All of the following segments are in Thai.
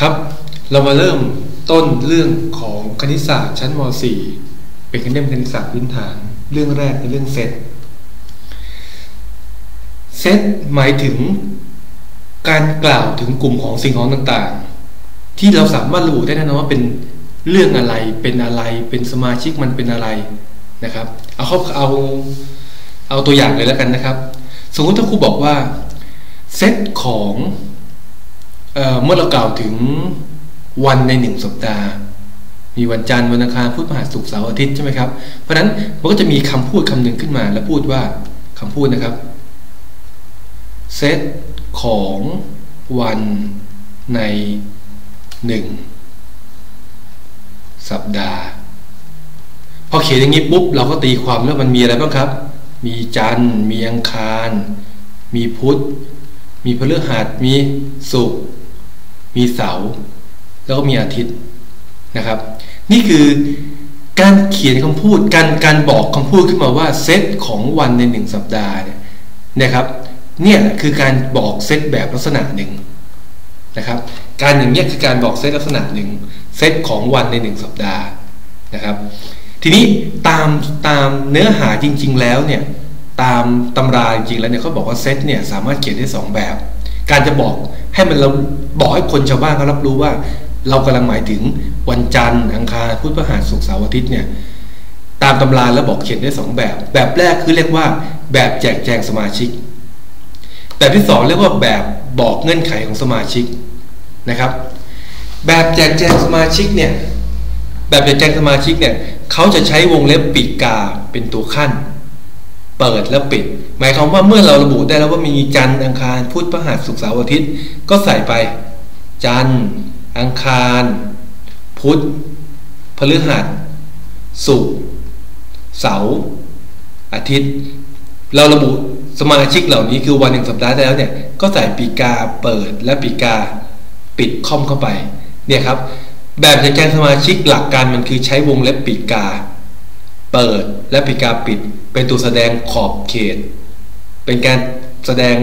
ครับ เรามาเริ่มต้นเรื่องของคณิตศาสตร์ชั้นม .4 เป็นคณิตคณิตศาสตร์พื้นฐาน เรื่องแรกเป็นเรื่องเซตเซตหมายถึงการกล่าวถึงกลุ่มของสิ่งของต่างๆ ที่เราสามารถระบุได้แน่นอนว่าเป็นเรื่องอะไรเป็นอะไรเป็นสมาชิกมันเป็นอะไรนะครับ เอาเขาเอาเอาตัวอย่างเลยแล้วกันนะครับ สมมติถ้าครูบอกว่าเซตของ เเมื่อเรากล่าวถึงวันในหนึ่งสัปดาห์ มีวันจันทร์วันอังคารพุธพฤหัสศุกร์เสาร์อาทิตย์ใช่ไหมครับ เพราะฉะนั้นมันก็จะมีคำพูดคำหนึ่งขึ้นมา แล้วพูดว่าคำพูดนะครับเซตของวันในหนึ่งสัปดาห์ พอเขียนอย่างนี้ปุ๊บเราก็ตีความแล้วมันมีอะไรบ้างครับ มีจันทร์ มีอังคาร มีพุธ มีพฤหัส มีศุกร์ มีเสา แล้วก็มีอาทิตย์นะครับ นี่คือการเขียนคำพูดการการบอกคำพูดขึ้นมาว่าเซตของวันในหนึ่งสัปดาห์เนี่ยนะครับเนี่ยคือการบอกเซตแบบลักษณะหนึ่งนะครับการอย่างนี้คือการบอกเซตลักษณะหนึ่งเซตของวันในหนึ่งสัปดาห์นะครับ ทีนี้ตามตามเนื้อหาจริง ๆ แล้วเนี่ยตามตำราจริงๆแล้วเนี่ยเขาบอกว่าเซตเนี่ยสามารถเขียนได้ 2 แบบ การจะบอก ให้มันเราบอกให้คนชาวบ้านเขารับรู้ว่า เรากำลังหมายถึงวันจันทร์อังคารพุธพฤหัสศุกร์เสาร์อาทิตย์เนี่ยตามตำราแล้วบอกเขียนได้2แบบ แบบแรกคือเรียกว่า แบบแจกแจงสมาชิก แบบที่2เรียกว่าแบบบอกเงื่อนไขของสมาชิกนะครับ แบบแจกแจงสมาชิกเนี่ยแบบแจกแจงสมาชิกเนี่ยเขาจะใช้วงเล็บปีกกาเป็นตัวขั้น เปิดและปิด หมายความว่าเมื่อเราระบุได้แล้วว่ามีจันทร์อังคารพุธพฤหัสศุกร์เสาร์อาทิตย์ ก็ใส่ไป จันทร์อังคาร พุธพฤหัสศุกร์เสาร์อาทิตย์ เราระบุสมาชิกเหล่านี้คือวันหนึ่งสัปดาห์แล้วเนี่ยก็ใส่ปีกาเปิดและปีกาปิดคอมเข้าไปเนี่ยครับ แบบจัดการสมาชิกหลักการมันคือใช้วงเล็บปีกา เปิดและปีกาปิด เป็นตัวแสดงขอบเขต เป็นการแสดง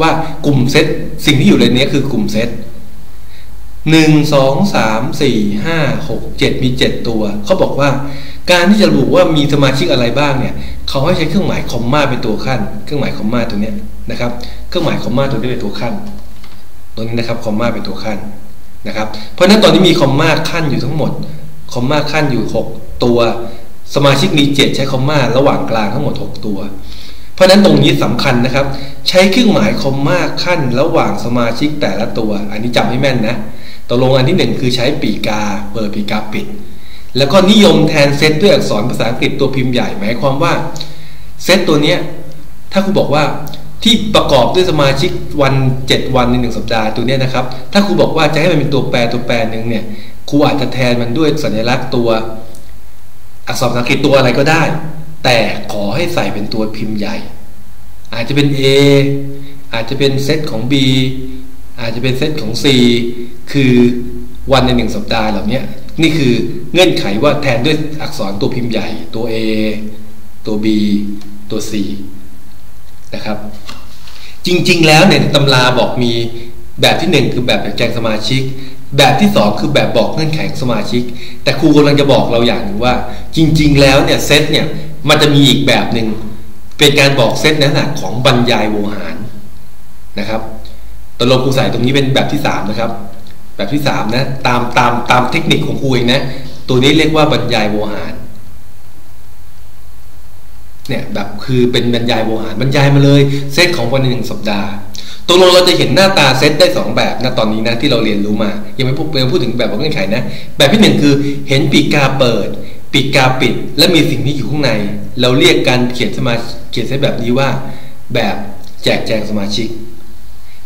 ว่ากลุ่มเซตสิ่งที่อยู่ในนี้คือกลุ่มเซตหนึ่งสองสามสี่ห้าหกเจ็ดมีเจ็ดตัวเขาบอกว่า การที่จะระบุว่ามีสมาชิกอะไรบ้างเนี่ยเขาให้ใช้เครื่องหมายคอมมาเป็นตัวขั้น เครื่องหมายคอมมาตัวนี้นะครับ เครื่องหมายคอมมาตัวนี้เป็นตัวขั้น ตัวนี้นะครับคอมมาเป็นตัวขั้นนะครับ เพราะฉะนั้นตอนนี้มีคอมมาขั้นอยู่ทั้งหมดคอมมาขั้นอยู่ 6 ตัว สมาชิกมี 7 ใช้คอมมาระหว่างกลางทั้งหมด 6 ตัว เพราะนั้นตรงนี้สำคัญนะครับ ใช้เครื่องหมายคอมมาขั้นระหว่างสมาชิกแต่ละตัว อันนี้จำให้แม่นนะตกลงอันที่ 1 คือใช้ปีกาเปิดปีกาปิด แล้วก็นิยมแทนเซตด้วยอักษรภาษาอังกฤษตัวพิมพ์ใหญ่หมายความว่าเซตตัวนี้ถ้าคุณบอกว่าที่ประกอบด้วยสมาชิกวัน 7 วันในหนึ่งสัปดาห์ตัวนี้นะครับ ถ้าครูบอกว่าจะให้มันเป็นตัวแปรตัวแปรหนึ่งเนี่ยครูอาจจะแทนมันด้วยสัญลักษณ์ตัว อักษรภาษาอังกฤษตัวอะไรก็ได้ แต่ขอให้ใส่เป็นตัวพิมพ์ใหญ่ อาจจะเป็น A อาจจะเป็นเซตของ B อาจจะเป็นเซตของ C คือวันในหนึ่งสัปดาห์เหล่านี้นี่คือเงื่อนไขว่าแทนด้วยอักษรตัวพิมพ์ใหญ่ ตัว A ตัว B ตัว C นะครับ จริงๆ แล้วเนี่ยตำราบอกมีแบบที่ 1 คือแบบแจ้งสมาชิก แบบที่ 2 คือแบบบอกเงื่อนไขสมาชิก แต่ครูกำลังจะบอกเราอย่างหนึ่งว่า จริง ๆ แล้วเนี่ยเซตเนี่ยมันจะมีอีกแบบหนึ่งเป็นการบอกเซตในลักษณะของบรรยายโวหารนะครับตลงครูใส่ตรงนี้เป็นแบบที่ 3 นะครับ แบบที่3นะตามตามตามเทคนิคของครูเองนะตัวนี้เรียกว่าบรรยายโวหารเนี่ยแบบคือเป็นบรรยายโวหารบรรยายมาเลยเซตของวันหนึ่งสัปดาห์ ตกลงเราจะเห็นหน้าตาเซตได้ 2 แบบนะตอนนี้นะที่เราเรียนรู้มา ยังไม่พูดพูดถึงแบบของเงื่อนไขนะ แบบที่ 1 คือเห็นปีกกาเปิด ปีกกาปิด และมีสิ่งที่อยู่ข้างใน เราเรียกการเขียนสมาเขียนเซตแบบนี้ว่า แบบแจกแจงสมาชิก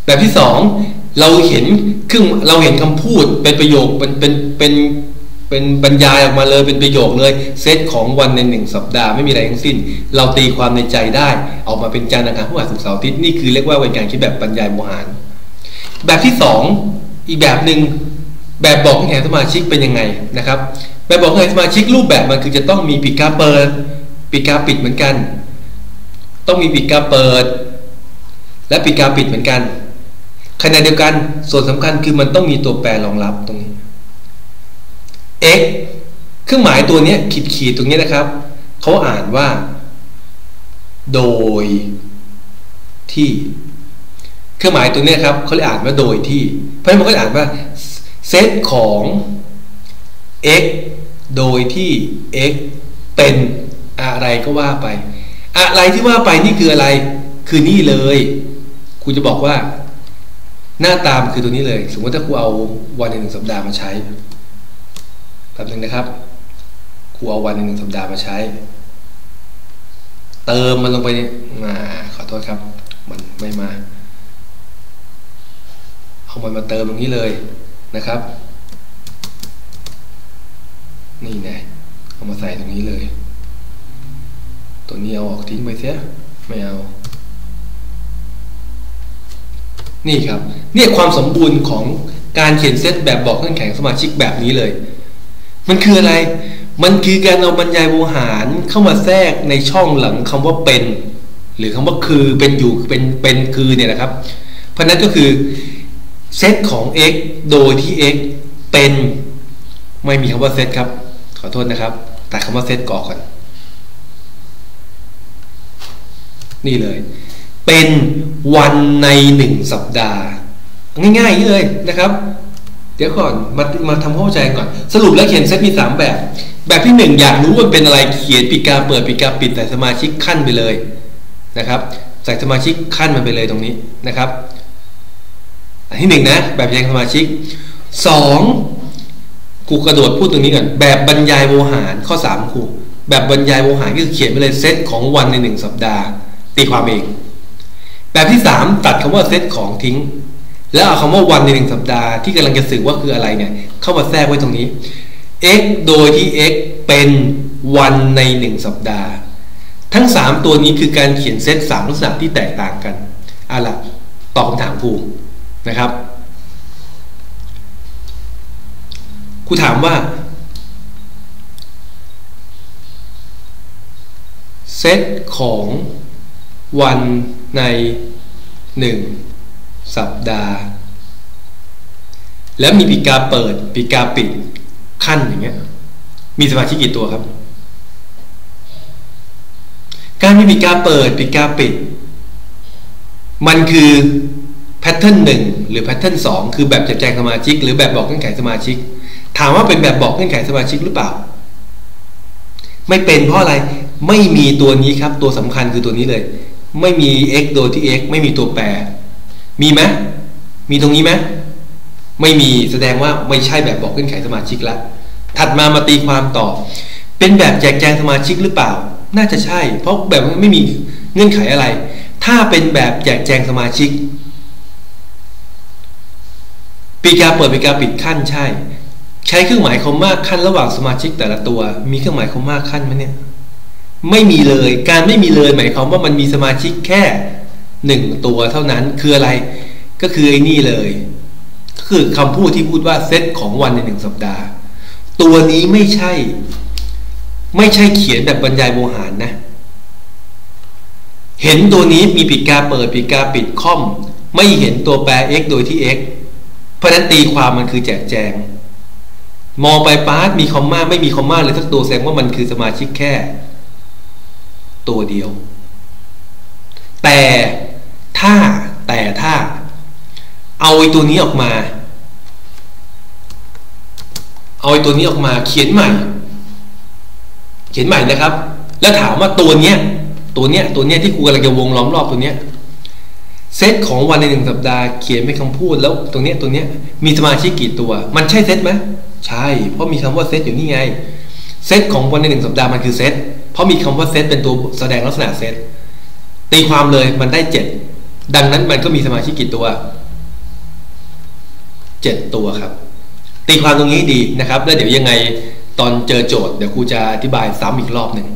แบบที่ 2 เราเห็นเครื่องเราเห็นคำพูดเป็นประโยคเป็นเป็นเป็น เป็นบรรยายออกมาเลยเป็นประโยคเลยเซตของวันในหนึ่งสัปดาห์ไม่มีอะไรทั้งสิ้น เราตีความในใจได้ออกมาเป็นจานอาคารผู้อ่านสุขเสาร์อาทิตย์นี่คือเรียกว่าเป็นการคิดแบบบรรยายโมหาร แบบที่สองอีกแบบหนึ่งแบบบอกให้สมาชิกเป็นยังไงนะครับแบบบอกให้สมาชิกรูปแบบมันคือจะต้องมีปีกาเปิดปีกาปิดเหมือนกัน ต้องมีปีกาเปิด และปีกาปิดเหมือนกันขขณะเดียวกันส่วนสำคัญคือมันต้องมีตัวแปรรองรับตรงนี้ x เครื่องหมายตัวนี้ขีดขีดตรงนี้นะครับ เขาอ่านว่า โดยที่ เครื่องหมายตัวนี้ครับเขาเลยอ่านว่าโดยที่ เพราะฉะนั้นมันก็อ่านว่าเซตของ x โดยที่ x เป็นอะไรก็ว่าไป อะไรที่ว่าไปนี่คืออะไร คือนี่เลย ครูจะบอกว่า หน้าตามคือตัวนี้เลย สมมติถ้าครูเอาวันในหนึ่งสัปดาห์มาใช้ แป๊บนึงนะครับครูเอาวันหนึ่งสัปดาห์มาใช้ เติมมันลงไปมาขอโทษครับ มันไม่มา เอามันมาเติมตรงนี้เลยนะครับ นี่ไงเอามาใส่ตรงนี้เลย ตัวนี้เอาออกทิ้งไปเสียไม่เอานี่ครับเนี่ยความสมบูรณ์ของการเขียนเซตแบบบอกเงื่อนไขสมาชิกแบบนี้เลย มันคืออะไร มันคือการเอาบรรยายโวหารเข้ามาแทรกในช่องหลังคำว่าเป็น หรือคำว่าคือเป็นอยู่เป็นเป็นคือเนี่ยนะครับ เพราะนั้นก็คือเซตของ x โดยที่ x เป็น ไม่มีคำว่าเซตครับ ขอโทษนะครับ ตัดคำว่าเซตก่อก่อน นี่เลย เป็นวันในหนึ่งสัปดาห์ ง่ายๆเลยนะครับ เดี๋ยวก่อนมามาทำเข้าใจก่อน สรุปแล้วเขียนเซตมี 3 แบบ แบบที่ 1 อยากรู้ว่าเป็นอะไรเขียนปีกาเปิดปีกาปิดแต่สมาชิกขั้นไปเลยนะครับใส่สมาชิกขั้นมันไปเลยตรงนี้นะครับ อันที่หนึ่งนะ แบบแยงสมาชิกสองกูกระโดดพูดตรงนี้ก่อนแบบบรรยายโวหารข้อสามครูแบบบรรยายโวหารก็คือเขียนไปเลยเซตของวันในหนึ่งสัปดาห์ ตีความเอง แบบที่สามตัดคำว่าเซตของทิ้ง แล้วเอาคำว่าวันในหนึ่งสัปดาห์ที่กำลังจะสื่อว่าคืออะไรเนี่ย เข้ามาแทรกไว้ตรงนี้ x โดยที่ x เป็นวันในหนึ่งสัปดาห์ ทั้ง 3 ตัวนี้คือการเขียนเซตสามลักษณะที่แตกต่างกันเอาล่ะตอบคำถามครูนะครับครูถามว่าเซตของวันในหนึ่ง สัปดาห์ แล้วมีปีกาเปิดปีกาปิดขั้นอย่างเงี้ย มีสมาชิกกี่ตัวครับ การมีปีกาเปิดปีกาปิด มันคือแพทเทิร์นหนึ่งหรือแพทเทิร์นสองคือแบบแจัดแจงสมาชิก หรือแบบบอกเงื่อนไขสมาชิก ถามว่าเป็นแบบบอกเงื่อนไขสมาชิกหรือเปล่า ไม่เป็นเพราะอะไรไม่มีตัวนี้ครับ ตัวสำคัญคือตัวนี้เลย ไม่มี x โดยที่ x ไม่มีตัวแปร มีไหมมีตรงนี้ไหมไม่มีแสดงว่าไม่ใช่แบบบอกเงื่อนไขสมาชิกแล้วถัดมามาตีความต่อ เป็นแบบแจกแจงสมาชิกหรือเปล่า น่าจะใช่ เพราะแบบไม่มีเงื่อนไขอะไร ถ้าเป็นแบบแจกแจงสมาชิก ปีกาเปิดปีกาปิดขั้นใช่ ใช้เครื่องหมายคอมมาขั้นระหว่างสมาชิกแต่ละตัว มีเครื่องหมายคอมมาขั้นไหมเนี่ย ไม่มีเลย การไม่มีเลยหมายความว่ามันมีสมาชิกแค่ หนึ่งตัวเท่านั้นคืออะไรก็คือไอ้นี่เลย ก็คือคำพูดที่พูดว่าเซตของวันในหนึ่งสัปดาห์ ตัวนี้ไม่ใช่ ไม่ใช่เขียนแบบบรรยายโวหารนะ เห็นตัวนี้มีปีกาเปิดปีกาปิดค่อม ไม่เห็นตัวแปร x โดยที่ x เพราะนั้นตีความมันคือแจกแจง มองไปปาร์ตมีคอมมาไม่มีคอมมาเลยสักตัวแสดงว่ามันคือสมาชิกแค่ ตัวเดียว แต่ ถ้าแต่ถ้า เอาไอ้ตัวนี้ออกมา เอาไอ้ตัวนี้ออกมาเขียนใหม่ เขียนใหม่นะครับ แล้วถามว่าตัวเนี้ย ตัวเนี้ยตัวเนี้ยที่ครูกำลังจะวงล้อมรอบตัวเนี้ยเซตของวันในหนึ่งสัปดาห์เขียนเป็นคำพูดแล้วตรงเนี้ยตัวเนี้ยมีสมาชิกกี่ตัว มันใช่เซตไหมใช่ เพราะมีคำว่าเซตอยู่นี่ไงเซตของวันในหนึ่งสัปดาห์มันคือเซตเพราะมีคำว่าเซตเป็นตัวแสดงลักษณะเซตตีความเลยมันได้เจ็ด ดังนั้นมันก็มีสมาชิกกี่ตัวเจ็ดตัวครับ ตีความตรงนี้ดีนะครับ แล้วเดี๋ยวยังไงตอนเจอโจทย์เดี๋ยวครูจะอธิบายซ้ำอีกรอบหนึ่ง